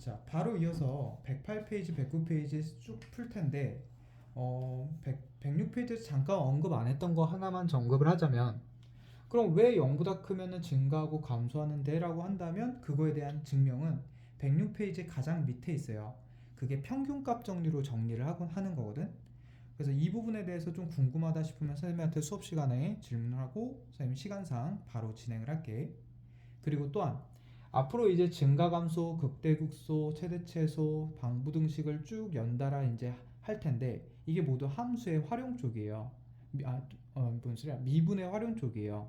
자, 바로 이어서 108페이지, 109페이지 쭉 풀 텐데 어, 100, 106페이지에서 잠깐 언급 안 했던 거 하나만 점급을 하자면 그럼 왜 0보다 크면은 증가하고 감소하는데? 라고 한다면 그거에 대한 증명은 106페이지 가장 밑에 있어요. 그게 평균값 정리로 정리를 하곤 하는 거거든. 그래서 이 부분에 대해서 좀 궁금하다 싶으면 선생님한테 수업 시간에 질문하고 선생님 시간상 바로 진행을 할게. 그리고 또한 앞으로 이제 증가 감소, 극대 극소, 최대체소, 방부 등식을 쭉 연달아 이제 할 텐데 이게 모두 함수의 활용 쪽이에요. 미, 아, 어, 뭔 소리야? 미분의 활용 쪽이에요.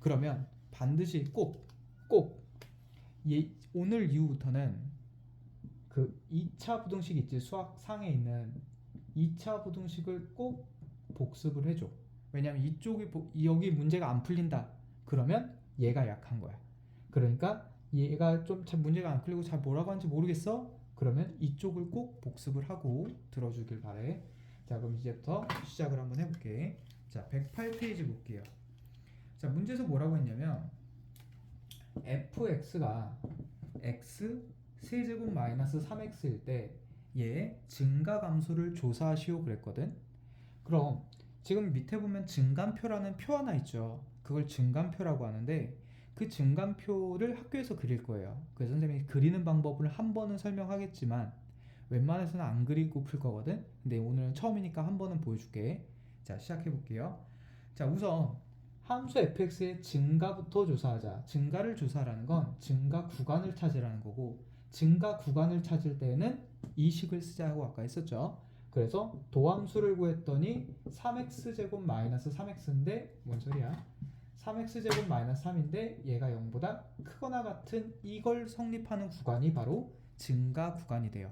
그러면 반드시 꼭, 꼭 예, 오늘 이후부터는 그 2차 부등식 있지 수학 상에 있는 2차 부등식을 꼭 복습을 해줘. 왜냐면 이쪽이 보- 여기 문제가 안 풀린다. 그러면 얘가 약한 거야. 그러니까 얘가 좀 잘 문제가 안 풀리고 잘 뭐라고 하는지 모르겠어? 그러면 이쪽을 꼭 복습을 하고 들어주길 바래. 자, 그럼 이제부터 시작을 한번 해볼게. 자, 108페이지 볼게요. 자, 문제에서 뭐라고 했냐면 fx가 x 세제곱 마이너스 3x일 때 얘 증가 감소를 조사하시오 그랬거든. 그럼 지금 밑에 보면 증감표라는 표 하나 있죠. 그걸 증감표라고 하는데 그 증감표를 학교에서 그릴 거예요. 그래서 선생님이 그리는 방법을 한 번은 설명하겠지만 웬만해서는 안 그리고 풀 거거든. 근데 오늘은 처음이니까 한 번은 보여줄게. 자, 시작해 볼게요. 자, 우선 함수 fx의 증가부터 조사하자. 증가를 조사하라는 건 증가 구간을 찾으라는 거고 증가 구간을 찾을 때는 이 식을 쓰자고 아까 했었죠. 그래서 도함수를 구했더니 3x 제곱 마이너스 3x인데 뭔 소리야? 3x 제곱 마이너스 3인데 얘가 0보다 크거나 같은 이걸 성립하는 구간이 바로 증가 구간이 돼요.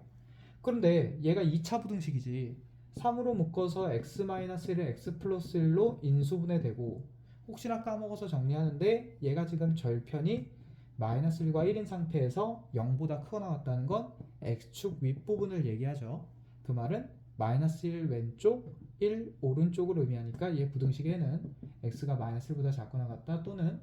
그런데 얘가 2차 부등식이지. 3으로 묶어서 x 마이너스 1을 x 플러스 1로 인수분해되고 혹시나 까먹어서 정리하는데 얘가 지금 절편이 마이너스 1과 1인 상태에서 0보다 크거나 같다는 건 x축 윗부분을 얘기하죠. 그 말은 마이너스 1 왼쪽, 1 오른쪽을 의미하니까 얘 부등식에는 x가 마이너스 1보다 작거나 같다 또는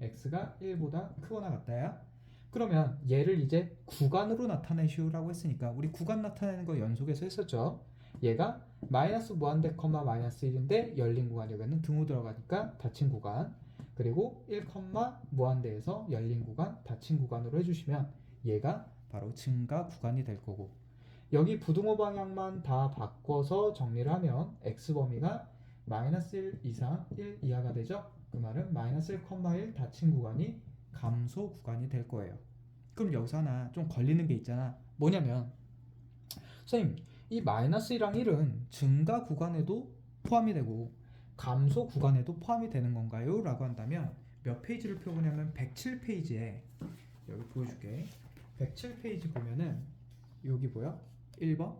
x가 1보다 크거나 같다야. 그러면 얘를 이제 구간으로 나타내시오라고 했으니까 우리 구간 나타내는 거 연속해서 했었죠. 얘가 마이너스 무한대 컴마 마이너스 1인데 열린 구간 여기는 등호 들어가니까 닫힌 구간 그리고 1 컴마 무한대에서 열린 구간 닫힌 구간으로 해주시면 얘가 바로 증가 구간이 될 거고 여기 부등호 방향만 다 바꿔서 정리를 하면 x 범위가 마이너스 1 이상 1 이하가 되죠. 그 말은 마이너스 1 컴마 1 닫힌 구간이 감소 구간이 될 거예요. 그럼 여기서 하나 좀 걸리는 게 있잖아. 뭐냐면 선생님 이 마이너스 1랑 1은 증가 구간에도 포함이 되고 감소 구간에도 포함이 되는 건가요? 라고 한다면 몇 페이지를 펴보냐면 107페이지에 여기 보여줄게 107페이지 보면은 여기 보여? 1번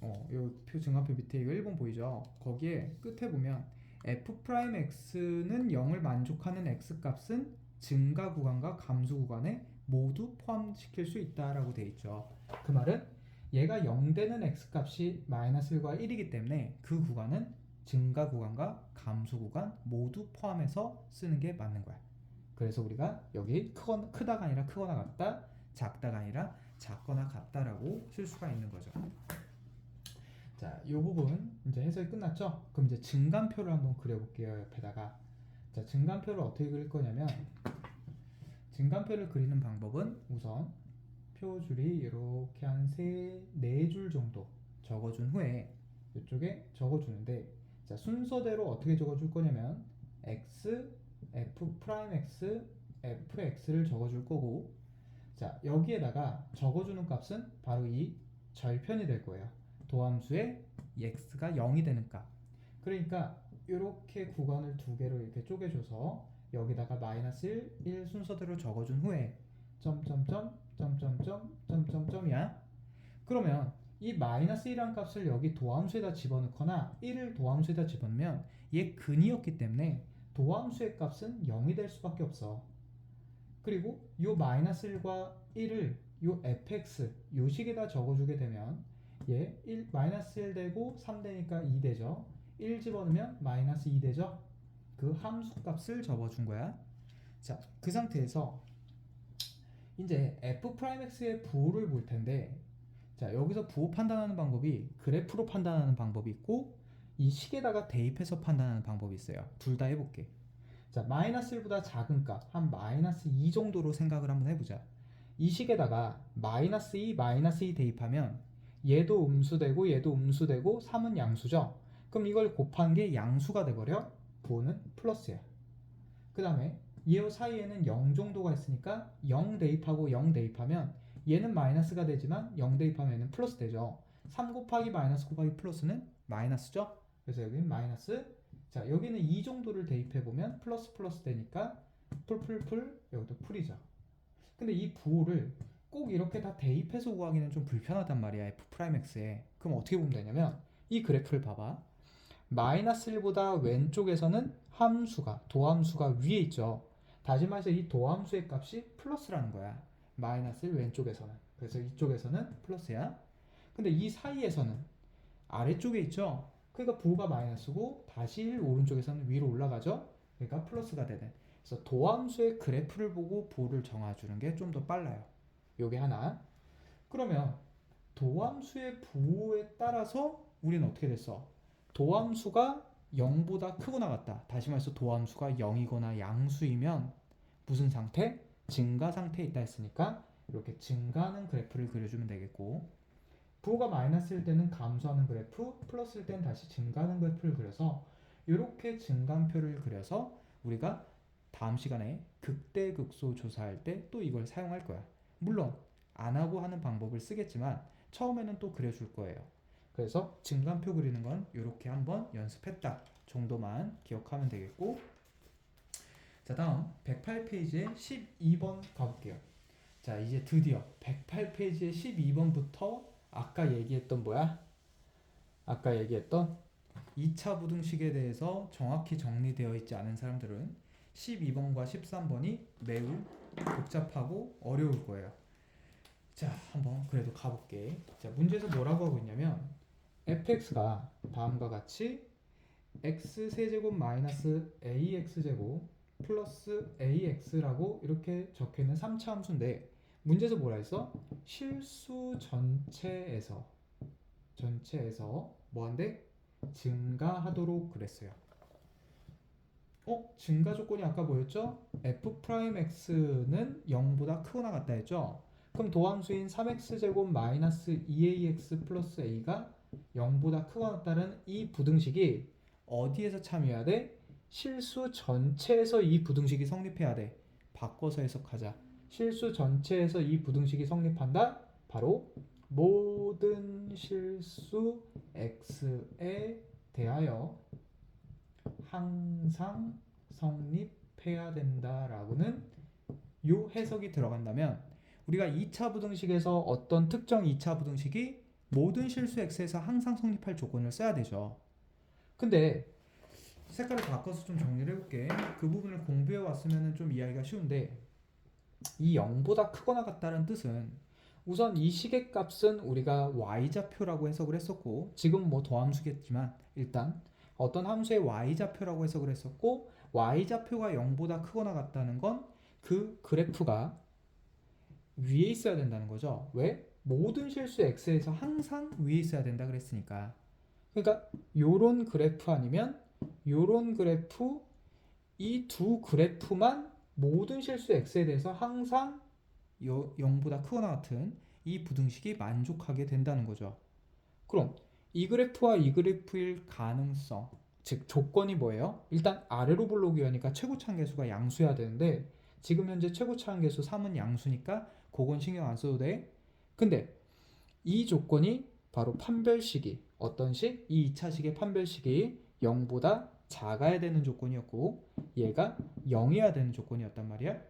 어, 요표 증가표 밑에 이거 1번 보이죠? 거기에 끝에 보면 f'x는 0을 만족하는 x 값은 증가 구간과 감소 구간에 모두 포함시킬 수 있다라고 돼 있죠. 그 말은 얘가 0 되는 x 값이 마이너스 1과 1이기 때문에 그 구간은 증가 구간과 감소 구간 모두 포함해서 쓰는 게 맞는 거야. 그래서 우리가 여기 크거나, 크다가 아니라 크거나 같다, 작다가 아니라 작거나 같다라고 쓸 수가 있는 거죠. 자, 이 부분 이제 해석이 끝났죠? 그럼 이제 증감표를 한번 그려볼게요. 옆에다가. 자, 증감표를 어떻게 그릴 거냐면 증감표를 그리는 방법은 우선 표줄이 이렇게 한 세, 네 줄 정도 적어준 후에 이쪽에 적어주는데 자 순서대로 어떻게 적어줄 거냐면 x, f 프라임 x, fx를 적어줄 거고 자 여기에다가 적어주는 값은 바로 이 절편이 될 거예요. 도함수의 x가 0이 되는 값. 그러니까 이렇게 구간을 두 개로 이렇게 쪼개줘서 여기다가 마이너스 1, 1 순서대로 적어준 후에 점점점 점점점 점점점이야. 그러면 이 마이너스 1한 값을 여기 도함수에다 집어넣거나 1을 도함수에다 집어넣으면 얘 근이었기 때문에 도함수의 값은 0이 될 수밖에 없어. 그리고 요 마이너스 1과 1을 요 fx 요 식에다 적어주게 되면 얘 1, 마이너스 1 되고 3 되니까 2 되죠. 1 집어넣으면 마이너스 2 되죠. 그 함수 값을 적어준 거야. 자, 그 상태에서 이제 f 프라임 x의 부호를 볼 텐데 자 여기서 부호 판단하는 방법이 그래프로 판단하는 방법이 있고 이 식에다가 대입해서 판단하는 방법이 있어요. 둘 다 해볼게. 자 마이너스 1보다 작은 값 한 마이너스 2 정도로 생각을 한번 해보자. 이 식에다가 마이너스 2 마이너스 2 대입하면 얘도 음수되고 얘도 음수되고 3은 양수죠. 그럼 이걸 곱한 게 양수가 돼버려. 부호는 플러스야. 그 다음에 얘 사이에는 0 정도가 있으니까 0 대입하고 0 대입하면 얘는 마이너스가 되지만 0 대입하면 얘는 플러스 되죠. 3 곱하기 마이너스 곱하기 플러스는 마이너스죠. 그래서 여기는 마이너스. 자 여기는 2 정도를 대입해 보면 플러스 플러스 되니까 풀풀풀 여기도 풀이죠. 근데 이 부호를 꼭 이렇게 다 대입해서 구하기는 좀 불편하단 말이야 f 프라임 x에. 그럼 어떻게 보면 되냐면 이 그래프를 봐봐. 마이너스 1보다 왼쪽에서는 함수가 도함수가 위에 있죠. 다시 말해서 이 도함수의 값이 플러스라는 거야. 마이너스 1 왼쪽에서는. 그래서 이쪽에서는 플러스야. 근데 이 사이에서는 아래쪽에 있죠. 그러니까 부호가 마이너스고 다시 1 오른쪽에서는 위로 올라가죠. 그러니까 플러스가 되는. 그래서 도함수의 그래프를 보고 부호를 정해주는 게 좀 더 빨라요. 요게 하나. 그러면 도함수의 부호에 따라서 우리는 어떻게 됐어? 도함수가 0보다 크거나 같다. 다시 말해서 도함수가 0이거나 양수이면 무슨 상태? 증가 상태에 있다 했으니까 이렇게 증가하는 그래프를 그려주면 되겠고 부호가 마이너스일 때는 감소하는 그래프, 플러스일 때는 다시 증가하는 그래프를 그려서 이렇게 증간표를 그려서 우리가 다음 시간에 극대 극소 조사할 때 또 이걸 사용할 거야. 물론 안 하고 하는 방법을 쓰겠지만 처음에는 또 그려줄 거예요. 그래서 증간표 그리는 건 이렇게 한번 연습했다 정도만 기억하면 되겠고 자 다음 108페이지에 12번 가볼게요. 자 이제 드디어 108페이지의 12번부터 아까 얘기했던 뭐야? 아까 얘기했던 2차 부등식에 대해서 정확히 정리되어 있지 않은 사람들은 12번과 13번이 매우 복잡하고 어려울 거예요. 자, 한번 그래도 가볼게. 자, 문제에서 뭐라고 하고 있냐면 fx가 다음과 같이 x 세제곱 마이너스 ax 제곱 플러스 ax라고 이렇게 적혀 있는 3차 함수인데 문제에서 뭐라 했어? 실수 전체에서 전체에서 뭐한데 증가하도록 그랬어요. 어? 증가 조건이 아까 뭐였죠? f 프라임 x는 0보다 크거나 같다 했죠? 그럼 도함수인 3x 제곱 마이너스 2ax 플러스 a가 0보다 크거나 같다는 이 부등식이 어디에서 참여해야 돼? 실수 전체에서 이 부등식이 성립해야 돼. 바꿔서 해석하자. 실수 전체에서 이 부등식이 성립한다. 바로 모든 실수 x에 대하여 항상 성립해야 된다라고는 요 해석이 들어간다면 우리가 2차 부등식에서 어떤 특정 2차 부등식이 모든 실수 x에서 항상 성립할 조건을 써야 되죠. 근데 색깔을 바꿔서 좀 정리를 해볼게. 그 부분을 공부해 왔으면 좀 이해하기가 쉬운데 이 0보다 크거나 같다는 뜻은 우선 이 식의 값은 우리가 y좌표라고 해석을 했었고 지금 뭐 더함수겠지만 일단 어떤 함수의 y좌표라고 해석을 했었고 y좌표가 0보다 크거나 같다는 건 그 그래프가 위에 있어야 된다는 거죠. 왜? 모든 실수 x에서 항상 위에 있어야 된다 그랬으니까. 그러니까 요런 그래프 아니면 요런 그래프 이 두 그래프만 모든 실수 x에 대해서 항상 요 0보다 크거나 같은 이 부등식이 만족하게 된다는 거죠. 그럼 이 그래프와 이 그래프일 가능성 즉 조건이 뭐예요? 일단 아래로 블록이 하니까 최고차 계수가 양수여야 되는데 지금 현재 최고차 계수 3은 양수니까 그건 신경 안 써도 돼. 근데 이 조건이 바로 판별식이 어떤 식? 이 2차식의 판별식이 0보다 작아야 되는 조건이었고 얘가 0이어야 되는 조건이었단 말이야.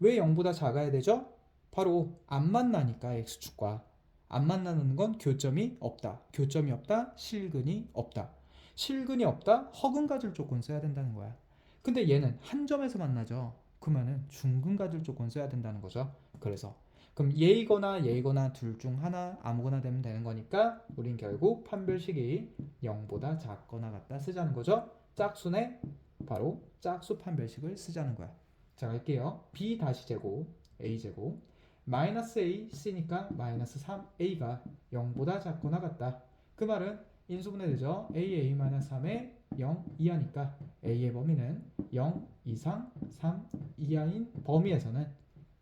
왜 0보다 작아야 되죠? 바로 안 만나니까 x축과 안 만나는 건 교점이 없다. 교점이 없다. 실근이 없다. 실근이 없다. 허근 가질 조건 써야 된다는 거야. 근데 얘는 한 점에서 만나죠. 그러면은 중근 가질 조건 써야 된다는 거죠. 그래서 그럼 얘이거나 얘이거나 둘 중 하나 아무거나 되면 되는 거니까 우린 결국 판별식이 0보다 작거나 같다 쓰자는 거죠. 짝수네 바로 짝수 판별식을 쓰자는 거야. 자 갈게요. b 다시 제곱 a 제곱 마이너스 a c니까 마이너스 3a가 0보다 작거나 같다. 그 말은 인수분해 되죠. a a 마이너스 3에 0 이하니까 a의 범위는 0 이상 3 이하인 범위에서는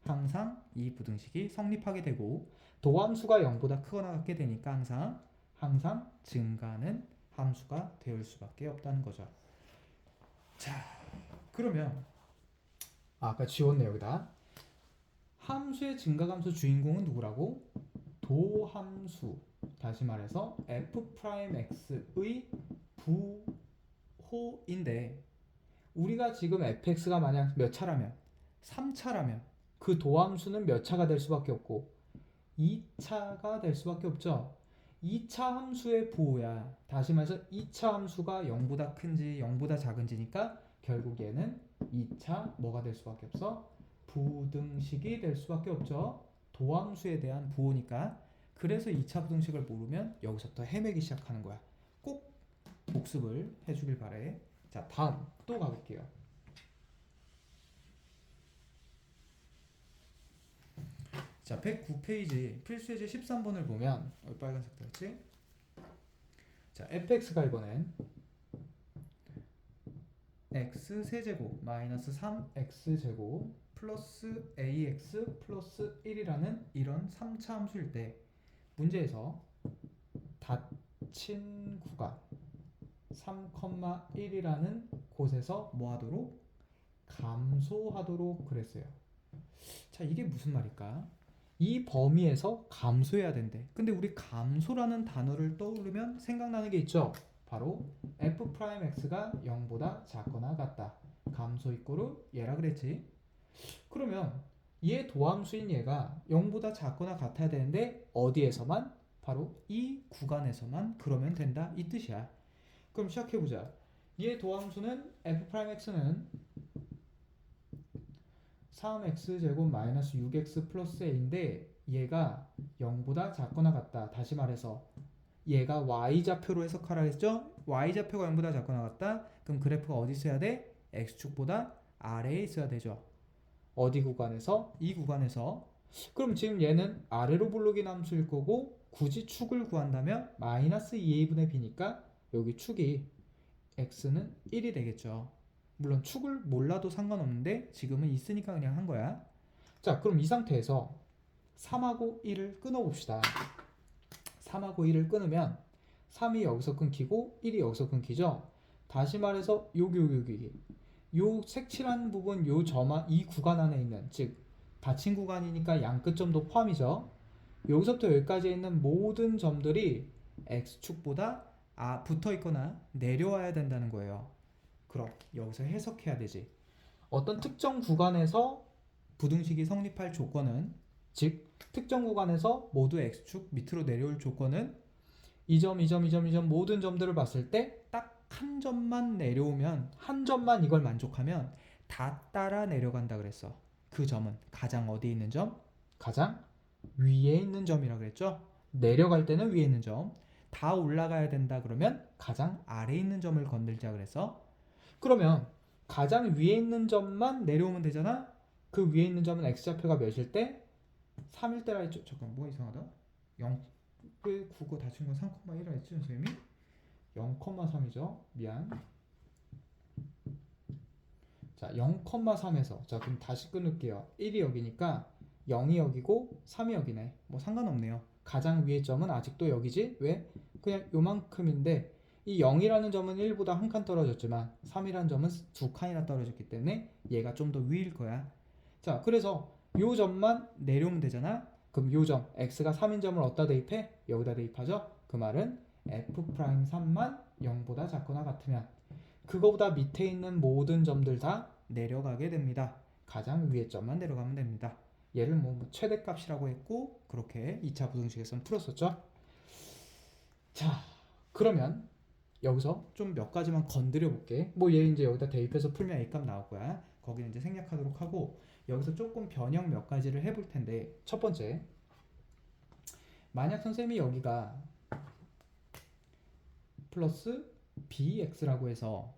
항상 이 부등식이 성립하게 되고 도함수가 0보다 크거나 같게 되니까 항상 항상 증가하는 함수가 될 수밖에 없다는 거죠. 자, 그러면 아, 아까 지웠네 여기다. 함수의 증가감수 주인공은 누구라고? 도함수. 다시 말해서 f'x의 부호인데 우리가 지금 fx가 만약 몇 차라면 3차라면 그 도함수는 몇 차가 될 수밖에 없고 2차가 될 수밖에 없죠. 2차 함수의 부호야. 다시 말해서 2차 함수가 0보다 큰지 0보다 작은지니까 결국 얘는 2차 뭐가 될 수밖에 없어? 부등식이 될 수밖에 없죠. 도함수에 대한 부호니까. 그래서 2차 부등식을 모르면 여기서부터 헤매기 시작하는 거야. 꼭 복습을 해주길 바래. 자, 다음 또 가볼게요. 자, 109페이지 필수예제 13번을 보면 여기 빨간색 되었지? 자, fx가 이번엔 x 세제곱 마이너스 3x 제곱 플러스 ax 플러스 1이라는 이런 3차 함수일 때 문제에서 닫힌 구간 3,1이라는 곳에서 뭐 하도록 감소하도록 그랬어요. 자, 이게 무슨 말일까? 이 범위에서 감소해야 된대. 근데 우리 감소라는 단어를 떠오르면 생각나는 게 있죠. 바로 f'x가 0보다 작거나 같다. 감소 이꼬르 얘라 그랬지. 그러면 얘 도함수인 얘가 0보다 작거나 같아야 되는데 어디에서만? 바로 이 구간에서만 그러면 된다 이 뜻이야. 그럼 시작해 보자. 얘 도함수는 f'x는 3x 제곱 마이너스 6x 플러스 a인데 얘가 0보다 작거나 같다. 다시 말해서 얘가 y좌표로 해석하라 했죠? y좌표가 0보다 작거나 같다. 그럼 그래프가 어디 있어야 돼? x축보다 아래에 있어야 되죠. 어디 구간에서? 이 구간에서. 그럼 지금 얘는 아래로 블록인 함수일 거고 굳이 축을 구한다면 마이너스 2a분의 b니까 여기 축이 x는 1이 되겠죠. 물론 축을 몰라도 상관없는데 지금은 있으니까 그냥 한 거야. 자, 그럼 이 상태에서 3하고 1을 끊어 봅시다. 3하고 1을 끊으면 3이 여기서 끊기고 1이 여기서 끊기죠. 다시 말해서 여기 여기 여기 요 색칠한 부분 요 점화 이 구간 안에 있는 즉 닫힌 구간이니까 양 끝점도 포함이죠. 여기서부터 여기까지 있는 모든 점들이 x축보다 아, 붙어 있거나 내려와야 된다는 거예요. 그럼 여기서 해석해야 되지. 어떤 특정 구간에서 부등식이 성립할 조건은 즉 특정 구간에서 모두 x축 밑으로 내려올 조건은 이 점, 이 점, 이 점, 이 점 모든 점들을 봤을 때 딱 한 점만 내려오면 한 점만 이걸 만족하면 다 따라 내려간다 그랬어. 그 점은 가장 어디에 있는 점? 가장 위에 있는 점이라 그랬죠. 내려갈 때는 위에 있는 점. 다 올라가야 된다 그러면 가장 아래에 있는 점을 건들자 그래서 그러면 가장 위에 있는 점만 내려오면 되잖아. 그 위에 있는 점은 x좌표가 몇일 때? 3일 때라 했죠. 잠깐 뭐 이상하다. 0, 왜 국어 다친 건 3,1라 했지 선생님이? 0,3이죠. 미안. 자, 0,3에서 자 그럼 다시 끊을게요. 1이 여기니까 0이 여기고 3이 여기네. 뭐 상관없네요. 가장 위의 점은 아직도 여기지? 왜? 그냥 요만큼인데 이 0이라는 점은 1보다 한 칸 떨어졌지만 3이라는 점은 두 칸이나 떨어졌기 때문에 얘가 좀 더 위일 거야. 자, 그래서 요 점만 내려오면 되잖아. 그럼 요 점, x가 3인 점을 어디다 대입해? 여기다 대입하죠. 그 말은 f'3만 0보다 작거나 같으면 그거보다 밑에 있는 모든 점들 다 내려가게 됩니다. 가장 위의 점만 내려가면 됩니다. 얘를 뭐 최대값이라고 했고 그렇게 2차 부등식에서는 풀었었죠. 자, 그러면 여기서 좀 몇 가지만 건드려 볼게. 뭐 얘 이제 여기다 대입해서 풀면 A값 나올 거야. 거기는 이제 생략하도록 하고 여기서 조금 변형 몇 가지를 해볼 텐데 첫 번째 만약 선생님이 여기가 플러스 bx라고 해서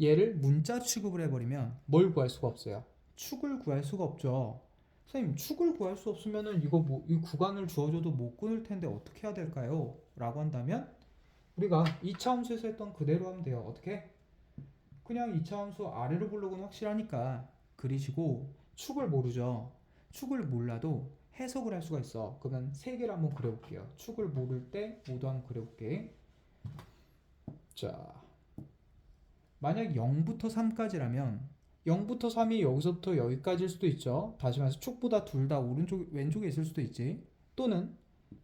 얘를 문자 취급을 해버리면 뭘 구할 수가 없어요. 축을 구할 수가 없죠. 선생님 축을 구할 수 없으면은 이거 뭐 이 구간을 주어줘도 못 끊을 텐데 어떻게 해야 될까요? 라고 한다면 우리가 2차 함수에서 했던 그대로 하면 돼요. 어떻게? 그냥 2차 함수 아래로 블록은 확실하니까 그리시고 축을 모르죠. 축을 몰라도 해석을 할 수가 있어. 그러면 세 개를 한번 그려볼게요. 축을 모를 때 모두 한번 그려볼게. 자, 만약 0부터 3까지라면 0부터 3이 여기서부터 여기까지일 수도 있죠. 다시 말해서 축보다 둘 다 오른쪽 왼쪽에 있을 수도 있지. 또는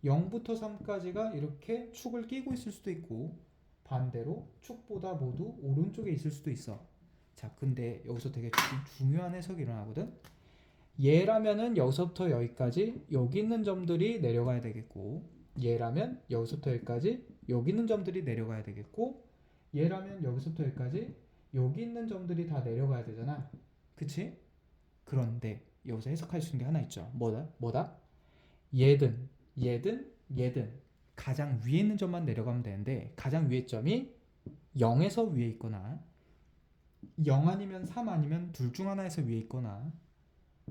0부터 3까지가 이렇게 축을 끼고 있을 수도 있고 반대로 축보다 모두 오른쪽에 있을 수도 있어. 자, 근데 여기서 되게 주- 중요한 해석이 일어나거든. 얘라면은 여기서부터 여기까지 여기 있는 점들이 내려가야 되겠고 얘라면 여기서부터 여기까지 여기 있는 점들이 내려가야 되겠고 얘라면 여기서부터 여기까지 여기 있는 점들이 다 내려가야 되잖아. 그치? 그런데 여기서 해석할 수 있는 게 하나 있죠. 뭐다? 뭐다? 얘든 얘든 얘든 가장 위에 있는 점만 내려가면 되는데 가장 위에 점이 0에서 위에 있거나 0 아니면 3 아니면 둘 중 하나에서 위에 있거나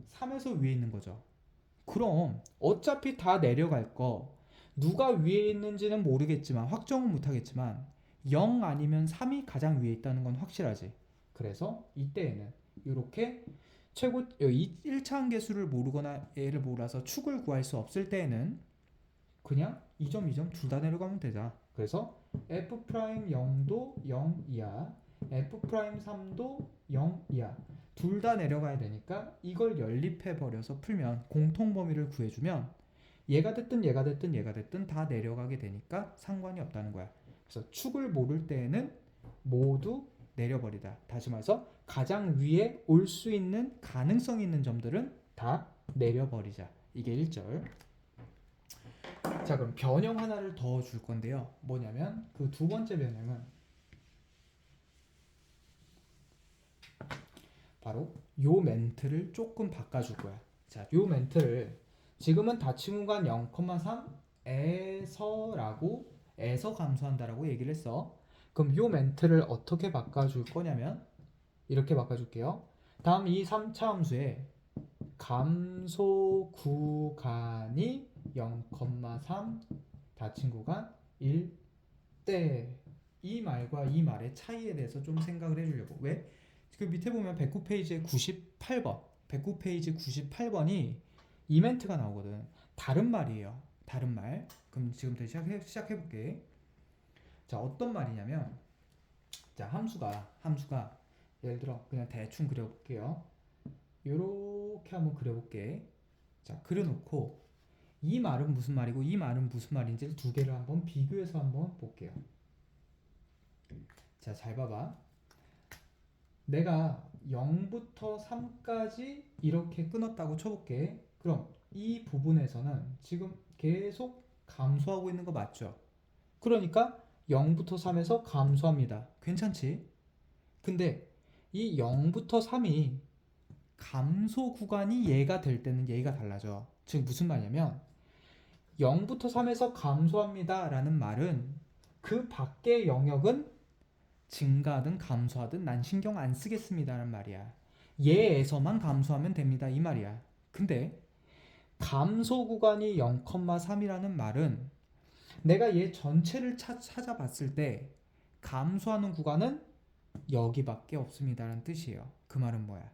3에서 위에 있는 거죠. 그럼 어차피 다 내려갈 거 누가 위에 있는지는 모르겠지만 확정은 못하겠지만 0 아니면 3이 가장 위에 있다는 건 확실하지. 그래서 이때에는 이렇게 최고 1차 한계수를 모르거나 얘를 몰라서 축을 구할 수 없을 때에는 그냥 2점 2점 둘 다 내려가면 되자. 그래서 f 프라임 0도 0 이하, f 프라임 3도 0 이하 둘 다 내려가야 되니까 이걸 연립해 버려서 풀면 공통 범위를 구해주면 얘가 됐든 얘가 됐든 얘가 됐든 다 내려가게 되니까 상관이 없다는 거야. 그래서 축을 모를 때에는 모두 내려버리다. 다시 말해서 가장 위에 올 수 있는 가능성 있는 점들은 다 내려버리자. 이게 1절. 자, 그럼 변형 하나를 더 줄 건데요. 뭐냐면 그 두 번째 변형은 바로 요 멘트를 조금 바꿔줄 거야. 자, 요 멘트를 지금은 다친 구간 0,3에서라고 에서 감소한다라고 얘기를 했어. 그럼 요 멘트를 어떻게 바꿔줄 거냐면 이렇게 바꿔줄게요. 다음 이 3차 함수에 감소 구간이 0,3 닫힌 구간 1대 이 말과 이 말의 차이에 대해서 좀 생각을 해주려고. 왜? 그 밑에 보면 109페이지에 98번. 109페이지 98번이 이 멘트가 나오거든. 다른 말이에요. 다른 말. 그럼 지금부터 시작해, 시작해볼게. 자 어떤 말이냐면 자 함수가 함수가. 예를 들어 그냥 대충 그려볼게요. 요렇게 한번 그려볼게. 자 그려놓고 이 말은 무슨 말이고 이 말은 무슨 말인지를 두 개를 한번 비교해서 한번 볼게요 자 잘 봐봐 내가 0부터 3까지 이렇게 끊었다고 쳐볼게 그럼 이 부분에서는 지금 계속 감소하고 있는 거 맞죠? 그러니까 0부터 3에서 감소합니다. 괜찮지? 근데 이 0부터 3이 감소 구간이 얘가 될 때는 얘가 달라져. 즉 무슨 말이냐면 0부터 3에서 감소합니다 라는 말은 그 밖의 영역은 증가하든 감소하든 난 신경 안 쓰겠습니다라는 말이야. 얘에서만 감소하면 됩니다 이 말이야. 근데 감소 구간이 0,3이라는 말은 내가 얘 전체를 차, 찾아봤을 때 감소하는 구간은 여기밖에 없습니다라는 뜻이에요. 그 말은 뭐야?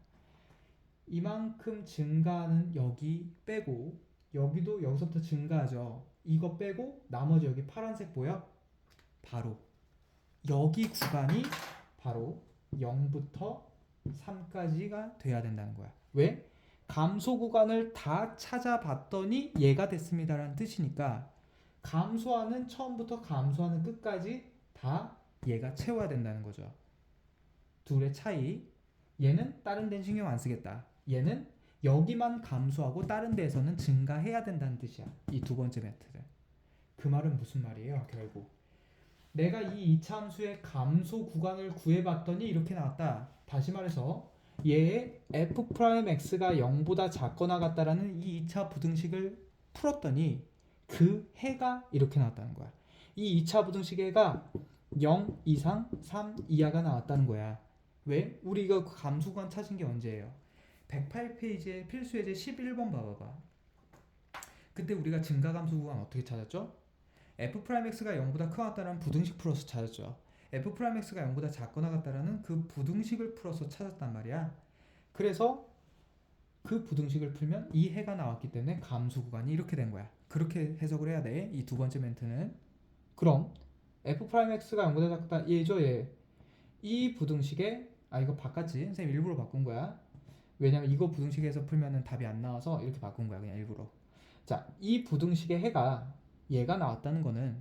이만큼 증가하는 여기 빼고 여기도 여기서부터 증가하죠. 이거 빼고 나머지 여기 파란색 보여? 바로 여기 구간이 바로 0부터 3까지가 돼야 된다는 거야. 왜? 감소 구간을 다 찾아봤더니 얘가 됐습니다라는 뜻이니까 감소하는 처음부터 감소하는 끝까지 다 얘가 채워야 된다는 거죠. 둘의 차이. 얘는 다른 데는 신경 안 쓰겠다. 얘는 여기만 감소하고 다른 데에서는 증가해야 된다는 뜻이야. 이 두 번째 멘트는. 그 말은 무슨 말이에요? 결국 내가 이 이차함수의 감소 구간을 구해봤더니 이렇게 나왔다. 다시 말해서 얘의 f 프라임 x가 0보다 작거나 같다라는 이 2차 부등식을 풀었더니 그 해가 이렇게 나왔다는 거야. 이 2차 부등식의 해가 0 이상 3 이하가 나왔다는 거야. 왜? 우리가 그 감소구간 찾은 게 언제예요? 108페이지에 필수 예제 11번 봐봐봐. 그때 우리가 증가감수 구간 어떻게 찾았죠? f'x가 0보다 크거나 부등식 풀어서 찾았죠. f'x가 0보다 작거나 같다라는 그 부등식을 풀어서 찾았단 말이야. 그래서 그 부등식을 풀면 이 해가 나왔기 때문에 감수 구간이 이렇게 된 거야. 그렇게 해석을 해야 돼. 이 두 번째 멘트는. 그럼 f'x가 0보다 작다 얘죠 얘. 이 부등식에 아 이거 바꿨지. 선생님 일부러 바꾼 거야. 왜냐면 이거 부등식에서 풀면은 답이 안 나와서 이렇게 바꾼 거야 그냥 일부러. 자, 이 부등식의 해가 얘가 나왔다는 거는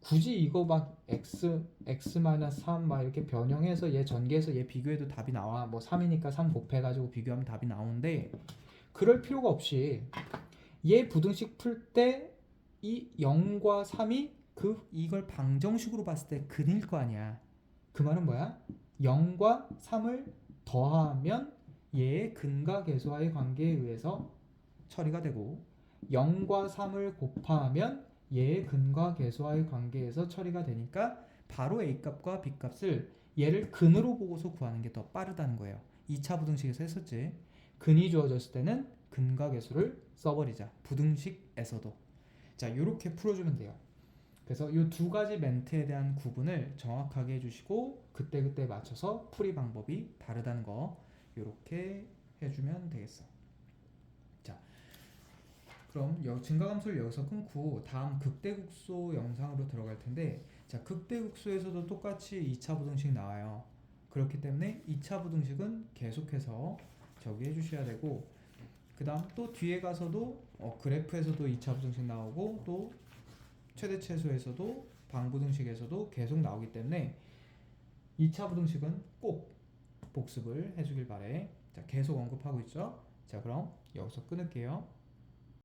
굳이 이거 막 x x 3막 이렇게 변형해서 얘 전개해서 얘 비교해도 답이 나와. 뭐 3이니까 3 곱해 가지고 비교하면 답이 나오는데 그럴 필요가 없이 얘 부등식 풀 때 이 0과 3이 그 이걸 방정식으로 봤을 때 근일 거 아니야. 그 말은 뭐야? 0과 3을 더하면 얘의 근과 계수와의 관계에 의해서 처리가 되고 0과 3을 곱하면 얘의 근과 계수와의 관계에서 처리가 되니까 바로 a 값과 b 값을 얘를 근으로 보고서 구하는 게 더 빠르다는 거예요. 2차 부등식에서 했었지. 근이 주어졌을 때는 근과 계수를 써버리자. 부등식에서도. 자, 이렇게 풀어주면 돼요. 그래서 이 두 가지 멘트에 대한 구분을 정확하게 해주시고 그때그때 맞춰서 풀이 방법이 다르다는 거 이렇게 해주면 되겠어. 자, 그럼 여, 증가감수를 여기서 끊고 다음 극대국소 영상으로 들어갈 텐데 자 극대국소에서도 똑같이 2차 부등식 나와요. 그렇기 때문에 2차 부등식은 계속해서 저기 해주셔야 되고 그 다음 또 뒤에 가서도 어, 그래프에서도 2차 부등식 나오고 또 최대 최소에서도 방부등식에서도 계속 나오기 때문에 2차 부등식은 꼭 복습을 해주길 바래. 자 계속 언급하고 있죠. 자 그럼 여기서 끊을게요.